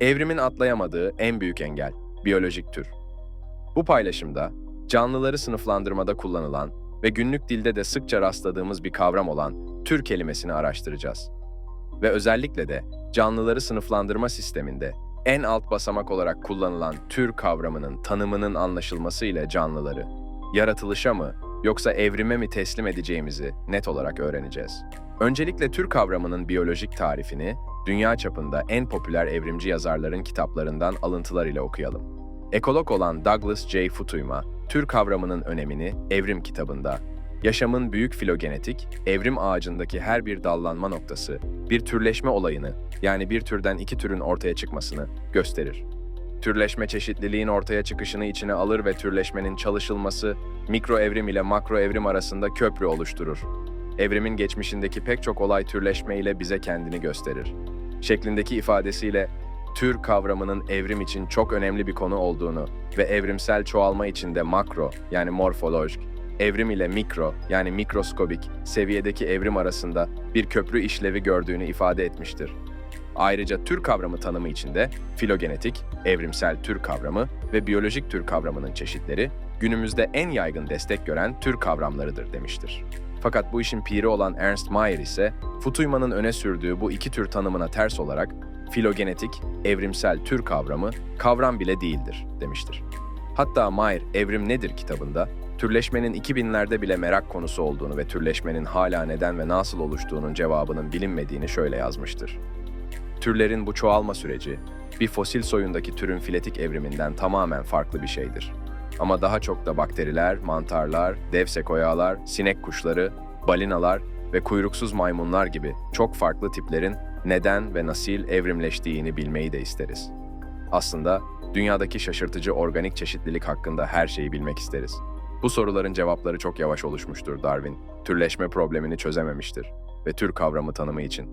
Evrimin atlayamadığı en büyük engel, biyolojik tür. Bu paylaşımda canlıları sınıflandırmada kullanılan ve günlük dilde de sıkça rastladığımız bir kavram olan tür kelimesini araştıracağız. Ve özellikle de canlıları sınıflandırma sisteminde en alt basamak olarak kullanılan tür kavramının tanımının anlaşılması ile canlıları yaratılışa mı yoksa evrime mi teslim edeceğimizi net olarak öğreneceğiz. Öncelikle tür kavramının biyolojik tarifini dünya çapında en popüler evrimci yazarların kitaplarından alıntılar ile okuyalım. Ekolog olan Douglas J. Futuyma, tür kavramının önemini Evrim kitabında, yaşamın büyük filogenetik, evrim ağacındaki her bir dallanma noktası, bir türleşme olayını, yani bir türden iki türün ortaya çıkmasını gösterir. Türleşme çeşitliliğin ortaya çıkışını içine alır ve türleşmenin çalışılması, mikro evrim ile makro evrim arasında köprü oluşturur. Evrimin geçmişindeki pek çok olay türleşme ile bize kendini gösterir. Şeklindeki ifadesiyle tür kavramının evrim için çok önemli bir konu olduğunu ve evrimsel çoğalma için de makro yani morfolojik, evrim ile mikro yani mikroskobik seviyedeki evrim arasında bir köprü işlevi gördüğünü ifade etmiştir. Ayrıca tür kavramı tanımı içinde filogenetik, evrimsel tür kavramı ve biyolojik tür kavramının çeşitleri günümüzde en yaygın destek gören tür kavramlarıdır demiştir. Fakat bu işin piri olan Ernst Mayr ise Futuyman'ın öne sürdüğü bu iki tür tanımına ters olarak filogenetik, evrimsel tür kavramı kavram bile değildir demiştir. Hatta Mayr Evrim Nedir kitabında türleşmenin 2000'lerde bile merak konusu olduğunu ve türleşmenin hala neden ve nasıl oluştuğunun cevabının bilinmediğini şöyle yazmıştır. Türlerin bu çoğalma süreci, bir fosil soyundaki türün filetik evriminden tamamen farklı bir şeydir. Ama daha çok da bakteriler, mantarlar, dev sekoyalar, sinek kuşları, balinalar ve kuyruksuz maymunlar gibi çok farklı tiplerin neden ve nasıl evrimleştiğini bilmeyi de isteriz. Aslında dünyadaki şaşırtıcı organik çeşitlilik hakkında her şeyi bilmek isteriz. Bu soruların cevapları çok yavaş oluşmuştur Darwin. Türleşme problemini çözememiştir ve tür kavramı tanımı için.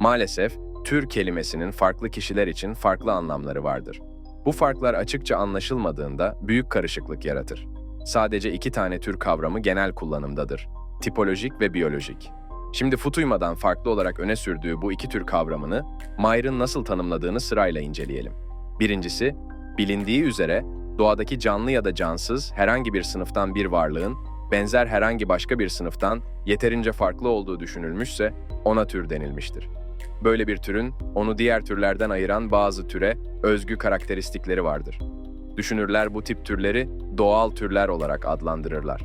Maalesef tür kelimesinin farklı kişiler için farklı anlamları vardır. Bu farklar açıkça anlaşılmadığında büyük karışıklık yaratır. Sadece iki tane tür kavramı genel kullanımdadır. Tipolojik ve biyolojik. Şimdi Futuymadan farklı olarak öne sürdüğü bu iki tür kavramını Mayr'ın nasıl tanımladığını sırayla inceleyelim. Birincisi, bilindiği üzere doğadaki canlı ya da cansız herhangi bir sınıftan bir varlığın benzer herhangi başka bir sınıftan yeterince farklı olduğu düşünülmüşse ona tür denilmiştir. Böyle bir türün onu diğer türlerden ayıran bazı türe özgü karakteristikleri vardır. Düşünürler bu tip türleri doğal türler olarak adlandırırlar.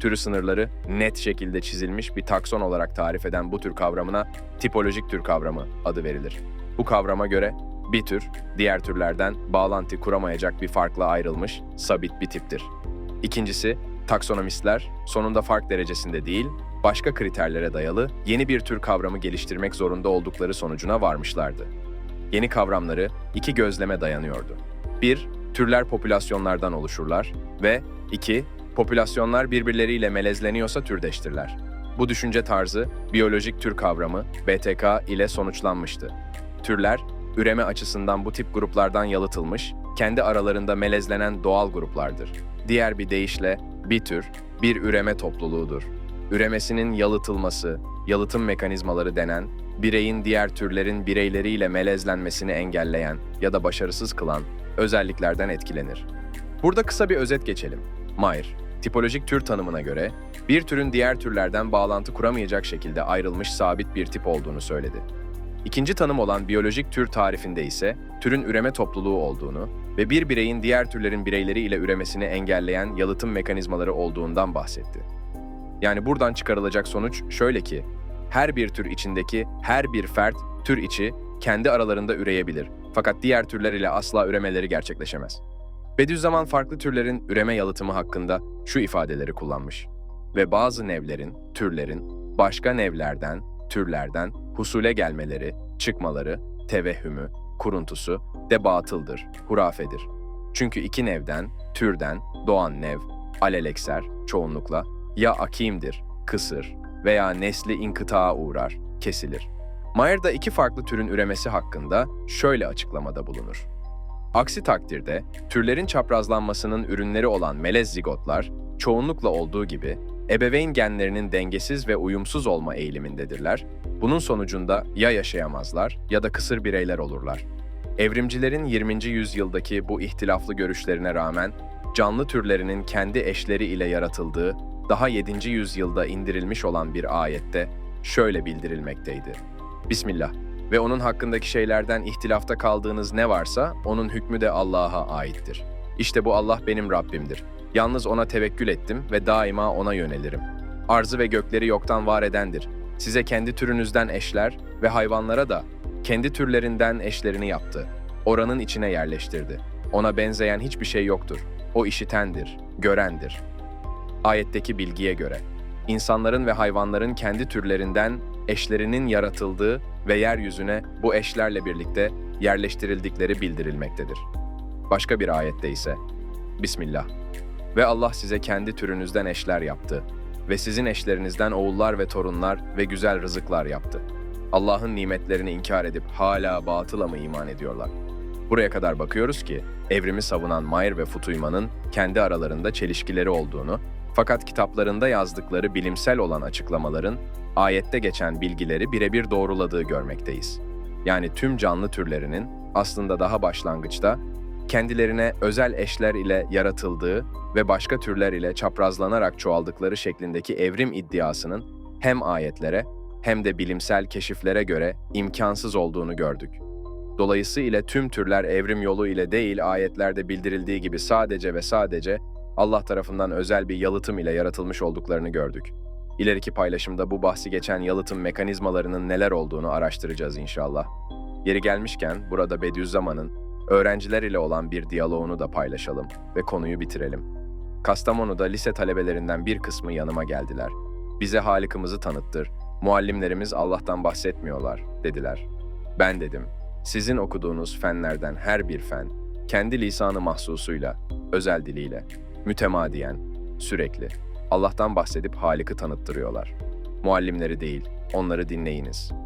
Türü sınırları net şekilde çizilmiş bir takson olarak tarif eden bu tür kavramına tipolojik tür kavramı adı verilir. Bu kavrama göre bir tür, diğer türlerden bağlantı kuramayacak bir farkla ayrılmış, sabit bir tiptir. İkincisi, taksonomistler sonunda fark derecesinde değil, başka kriterlere dayalı yeni bir tür kavramı geliştirmek zorunda oldukları sonucuna varmışlardı. Yeni kavramları iki gözleme dayanıyordu. 1. Türler popülasyonlardan oluşurlar ve 2. Popülasyonlar birbirleriyle melezleniyorsa türdeştirler. Bu düşünce tarzı biyolojik tür kavramı BTK ile sonuçlanmıştı. Türler üreme açısından bu tip gruplardan yalıtılmış, kendi aralarında melezlenen doğal gruplardır. Diğer bir deyişle bir tür bir üreme topluluğudur. Üremesinin yalıtılması, yalıtım mekanizmaları denen, bireyin diğer türlerin bireyleriyle melezlenmesini engelleyen ya da başarısız kılan özelliklerden etkilenir. Burada kısa bir özet geçelim. Mayr, tipolojik tür tanımına göre bir türün diğer türlerden bağlantı kuramayacak şekilde ayrılmış sabit bir tip olduğunu söyledi. İkinci tanım olan biyolojik tür tarifinde ise türün üreme topluluğu olduğunu ve bir bireyin diğer türlerin bireyleri ile üremesini engelleyen yalıtım mekanizmaları olduğundan bahsetti. Yani buradan çıkarılacak sonuç şöyle ki, her bir tür içindeki her bir fert tür içi kendi aralarında üreyebilir fakat diğer türler ile asla üremeleri gerçekleşemez. Bediüzzaman farklı türlerin üreme yalıtımı hakkında şu ifadeleri kullanmış. Ve bazı nevlerin, türlerin, başka nevlerden, türlerden husule gelmeleri, çıkmaları, tevehhümü, kuruntusu de batıldır, hurafedir. Çünkü iki nevden, türden, doğan nev, alelekser, çoğunlukla, ya akimdir, kısır veya nesli inkıtağa uğrar, kesilir. Mayer da iki farklı türün üremesi hakkında şöyle açıklamada bulunur. Aksi takdirde türlerin çaprazlanmasının ürünleri olan melez zigotlar çoğunlukla olduğu gibi ebeveyn genlerinin dengesiz ve uyumsuz olma eğilimindedirler. Bunun sonucunda ya yaşayamazlar ya da kısır bireyler olurlar. Evrimcilerin 20. yüzyıldaki bu ihtilaflı görüşlerine rağmen canlı türlerinin kendi eşleri ile yaratıldığı daha 7. yüzyılda indirilmiş olan bir ayette şöyle bildirilmekteydi. Bismillah ve onun hakkındaki şeylerden ihtilafta kaldığınız ne varsa onun hükmü de Allah'a aittir. İşte bu Allah benim Rabbimdir. Yalnız ona tevekkül ettim ve daima ona yönelirim. Arzı ve gökleri yoktan var edendir. Size kendi türünüzden eşler ve hayvanlara da kendi türlerinden eşlerini yaptı. Oranın içine yerleştirdi. Ona benzeyen hiçbir şey yoktur. O işitendir, görendir. Ayetteki bilgiye göre, insanların ve hayvanların kendi türlerinden eşlerinin yaratıldığı ve yeryüzüne bu eşlerle birlikte yerleştirildikleri bildirilmektedir. Başka bir ayette ise, Bismillah, ve Allah size kendi türünüzden eşler yaptı ve sizin eşlerinizden oğullar ve torunlar ve güzel rızıklar yaptı. Allah'ın nimetlerini inkar edip hala batıla mı iman ediyorlar? Buraya kadar bakıyoruz ki evrimi savunan Mayer ve Futuyman'ın kendi aralarında çelişkileri olduğunu, fakat kitaplarında yazdıkları bilimsel olan açıklamaların ayette geçen bilgileri birebir doğruladığı görmekteyiz. Yani tüm canlı türlerinin aslında daha başlangıçta kendilerine özel eşler ile yaratıldığı ve başka türler ile çaprazlanarak çoğaldıkları şeklindeki evrim iddiasının hem ayetlere hem de bilimsel keşiflere göre imkansız olduğunu gördük. Dolayısıyla tüm türler evrim yolu ile değil ayetlerde bildirildiği gibi sadece ve sadece Allah tarafından özel bir yalıtım ile yaratılmış olduklarını gördük. İleriki paylaşımda bu bahsi geçen yalıtım mekanizmalarının neler olduğunu araştıracağız inşallah. Yeri gelmişken burada Bediüzzaman'ın öğrenciler ile olan bir diyaloğunu da paylaşalım ve konuyu bitirelim. Kastamonu'da lise talebelerinden bir kısmı yanıma geldiler. Bize Halık'ımızı tanıttır, muallimlerimiz Allah'tan bahsetmiyorlar, dediler. Ben dedim, sizin okuduğunuz fenlerden her bir fen, kendi lisanı mahsusuyla, özel diliyle, mütemadiyen, sürekli, Allah'tan bahsedip Halık'ı tanıttırıyorlar. Muallimleri değil, onları dinleyiniz.''